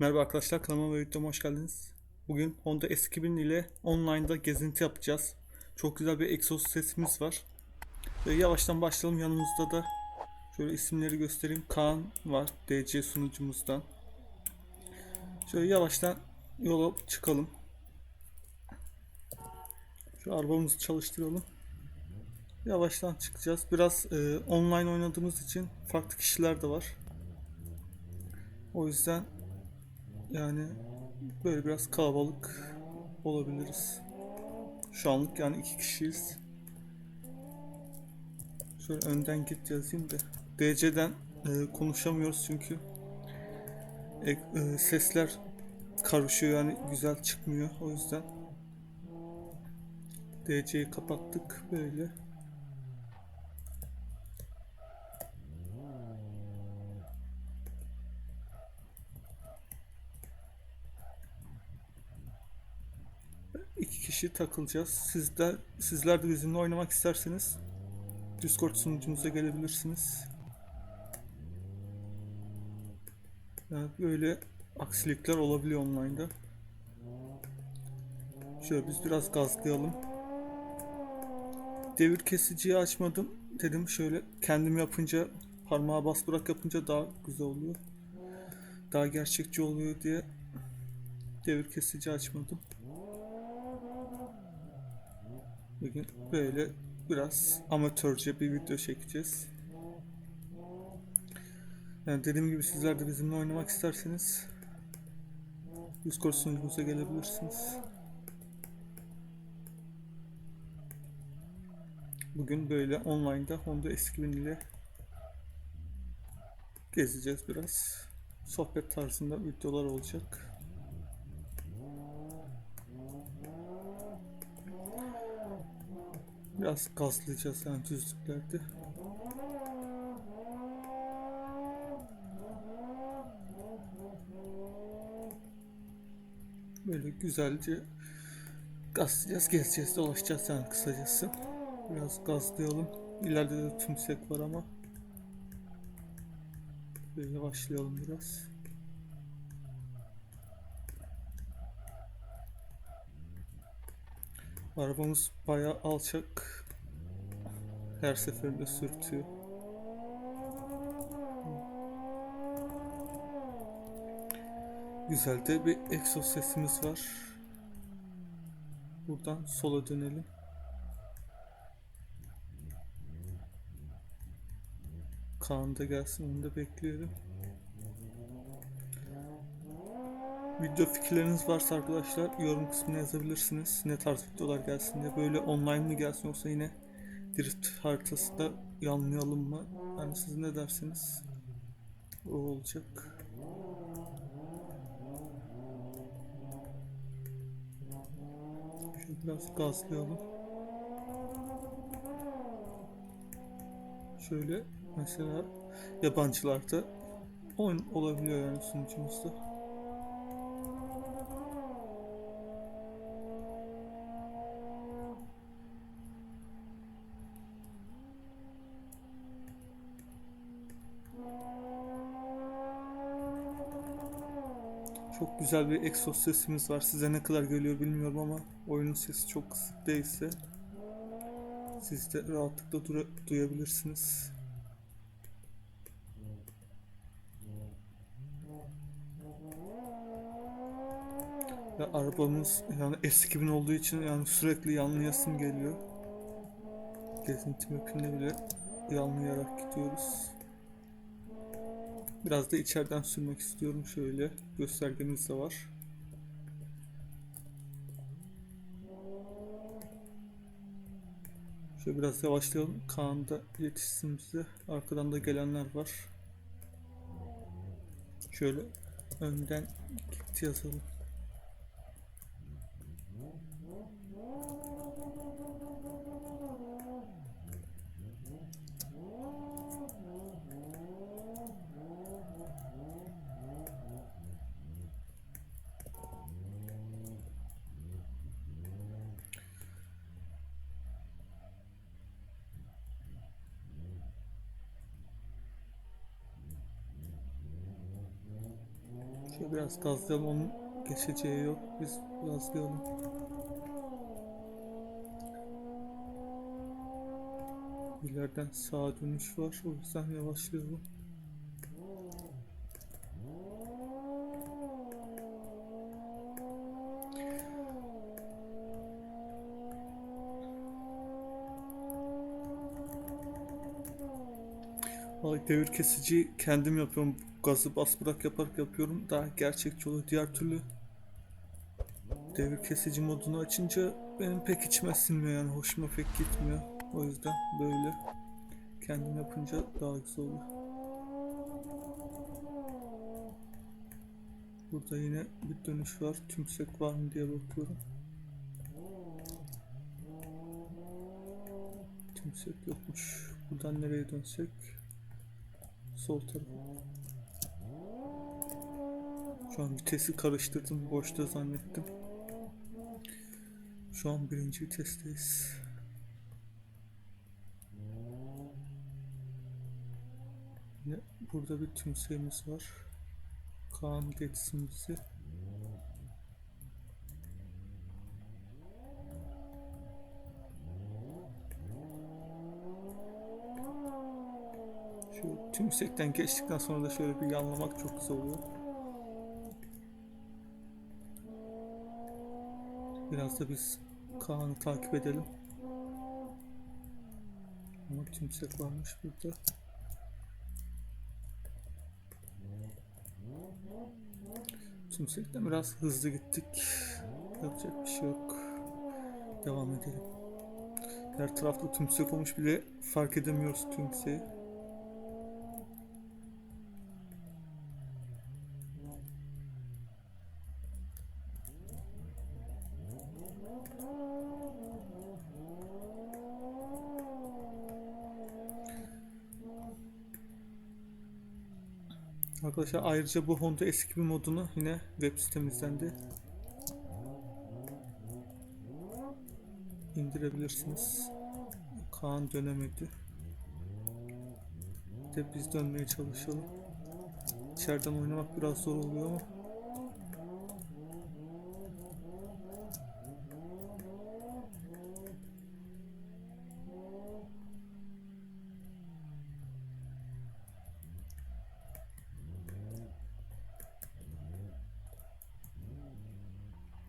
Merhaba arkadaşlar kanalıma ve videoma hoş geldiniz. Bugün Honda S2000 ile online'da gezinti yapacağız. Çok güzel bir egzoz sesimiz var. Ve yavaştan başlayalım yanımızda da şöyle isimleri göstereyim. Kaan var DC sunucumuzdan. Şöyle yavaştan yola çıkalım. Şu arabamızı çalıştıralım. Yavaştan çıkacağız. Biraz e, online oynadığımız için farklı kişiler de var. O yüzden yani böyle biraz kalabalık olabiliriz. Şu anlık yani iki kişiyiz. Şöyle önden git yazayım da. DC'den e, konuşamıyoruz çünkü e, e, sesler karışıyor yani güzel çıkmıyor o yüzden. DC'yi kapattık böyle. İki kişi takılacağız. Sizler, sizler de bizimle oynamak isterseniz Discord sunucumuza gelebilirsiniz. Yani böyle aksilikler olabiliyor online'da. Şöyle biz biraz gazlayalım. Devir kesiciyi açmadım. Dedim şöyle kendim yapınca parmağa bas bırak yapınca daha güzel oluyor. Daha gerçekçi oluyor diye devir kesici açmadım. Bugün böyle biraz amatörce bir video çekeceğiz. Yani dediğim gibi sizler de bizimle oynamak isterseniz Discord sunucumuza gelebilirsiniz. Bugün böyle online'da Honda S2000 ile gezeceğiz biraz. Sohbet tarzında videolar olacak. Biraz gazlayacağız yani düzlüklerde. Böyle güzelce gazlayacağız, gezeceğiz, dolaşacağız yani kısacası. Biraz gazlayalım. İleride de tümsek var ama. Böyle başlayalım biraz. Arabamız bayağı alçak. Her seferinde sürtüyor. Güzel de bir egzoz sesimiz var. Buradan sola dönelim. Kaan da gelsin onu da bekleyelim. Video fikirleriniz varsa arkadaşlar yorum kısmına yazabilirsiniz. Ne tarz videolar gelsin diye. Böyle online mi gelsin yoksa yine drift haritasında yanlayalım mı? Yani siz ne dersiniz? O olacak. Şöyle biraz gazlayalım. Şöyle mesela yabancılarda oyun olabiliyor yani sunucumuzda. Güzel bir egzoz sesimiz var. Size ne kadar geliyor bilmiyorum ama oyunun sesi çok kısık değilse siz de rahatlıkla duyabilirsiniz. Ya arabamız yani S2000 olduğu için yani sürekli yanlayasım geliyor. Gezinti mapinde bile yanlayarak gidiyoruz. Biraz da içeriden sürmek istiyorum şöyle. Göstergemiz de var. Şöyle biraz yavaşlayalım. Kaan da yetişsin bize. Arkadan da gelenler var. Şöyle önden git yazalım. Şöyle biraz gazlayalım onun geçeceği yok. Biz gazlayalım. İleriden sağa dönüş var. O yüzden yavaşlayalım. Vallahi devir kesici kendim yapıyorum. Gazı bas bırak yaparak yapıyorum. Daha gerçekçi oluyor. Diğer türlü devir kesici modunu açınca benim pek içime sinmiyor yani hoşuma pek gitmiyor. O yüzden böyle kendim yapınca daha güzel oluyor. Burada yine bir dönüş var. Tümsek var mı diye bakıyorum. Tümsek yokmuş. Buradan nereye dönsek? Sol tarafa. Şu an vitesi karıştırdım. Boşta zannettim. Şu an birinci vitesteyiz. Yine burada bir tümseğimiz var. Kaan geçsin bizi. Şu tümsekten geçtikten sonra da şöyle bir yanlamak çok güzel oluyor. Biraz da biz Kaan'ı takip edelim. Ama tümsek varmış burada. Tümsekten biraz hızlı gittik. Yapacak bir şey yok. Devam edelim. Her tarafta tümsek olmuş bile fark edemiyoruz tümseyi. Arkadaşlar ayrıca bu Honda eski bir modunu yine web sitemizden de indirebilirsiniz. Kaan dönemedi. Bir de biz dönmeye çalışalım. İçeriden oynamak biraz zor oluyor ama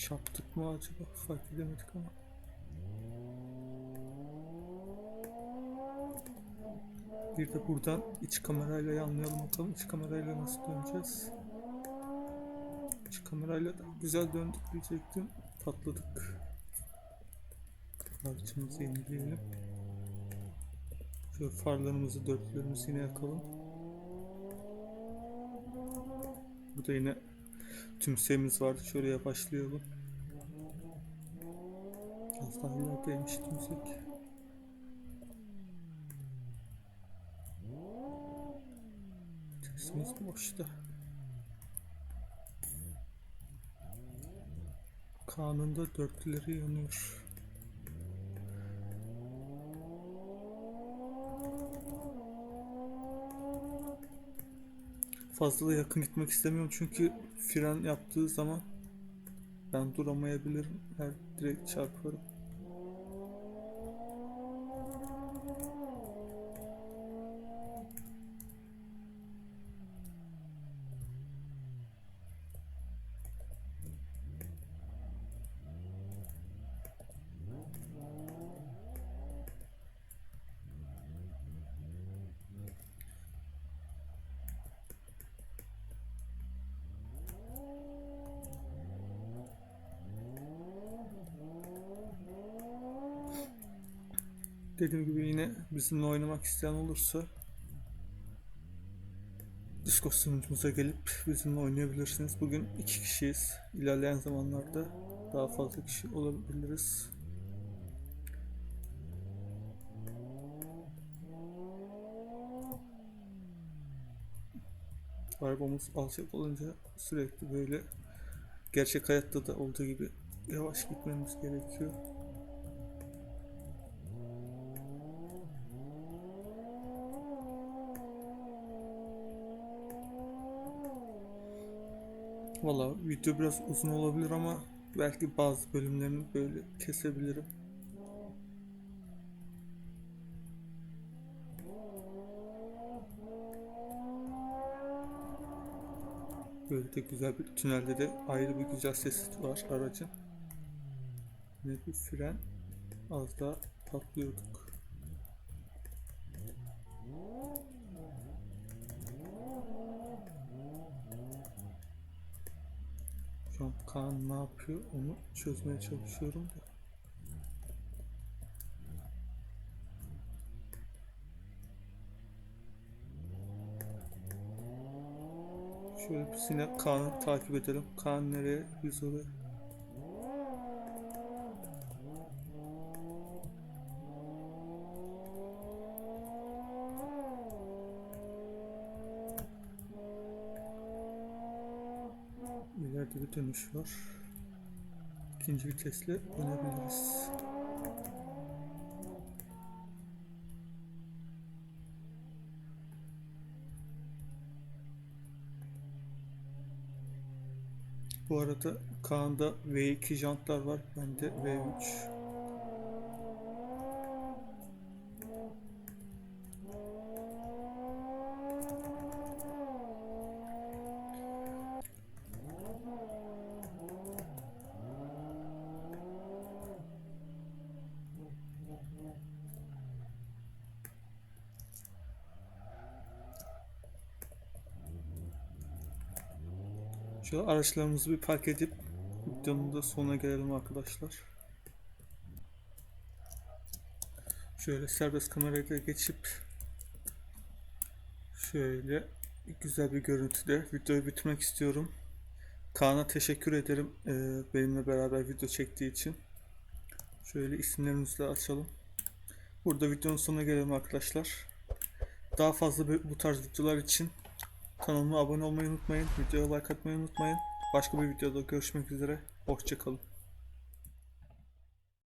çarptık mı acaba fark edemedik ama. Bir de buradan iç kamerayla yanlayalım bakalım iç kamerayla nasıl döneceğiz. İç kamerayla da güzel döndük diyecektim. Patladık. Parçamızı yenileyelim. Şöyle farlarımızı dörtlerimizi yine yakalım. Burada yine tümseğimiz vardı. Şöyle yavaşlayalım. Az daha ilerideymiş tümsek. Sesimiz boşta. Kanunda dörtlüleri yanıyor. Fazla da yakın gitmek istemiyorum çünkü fren yaptığı zaman ben duramayabilirim. Her direkt çarparım. Dediğim gibi yine bizimle oynamak isteyen olursa Discord sunucumuza gelip bizimle oynayabilirsiniz. Bugün iki kişiyiz. İlerleyen zamanlarda daha fazla kişi olabiliriz. Arabamız alçak olunca sürekli böyle gerçek hayatta da olduğu gibi yavaş gitmemiz gerekiyor. Valla video biraz uzun olabilir ama belki bazı bölümlerini böyle kesebilirim. Böyle de güzel bir tünelde de ayrı bir güzel sesi var aracın. Ne bir fren az daha patlıyorduk. Şu an Kaan ne yapıyor onu çözmeye çalışıyorum da. Şöyle bir sine Kaan'ı takip edelim. Kaan nereye? Biz oraya. İleride dönüş var. İkinci vitesle dönebiliriz. Bu arada Kaan'da V2 jantlar var. Bende V3. Şu araçlarımızı bir park edip videonun da sonuna gelelim arkadaşlar. Şöyle serbest kameraya geçip şöyle güzel bir görüntüde videoyu bitirmek istiyorum. Kaan'a teşekkür ederim benimle beraber video çektiği için. Şöyle isimlerimizi de açalım. Burada videonun sonuna gelelim arkadaşlar. Daha fazla bu tarz videolar için Kanalıma abone olmayı unutmayın. Videoya like atmayı unutmayın. Başka bir videoda görüşmek üzere. Hoşçakalın.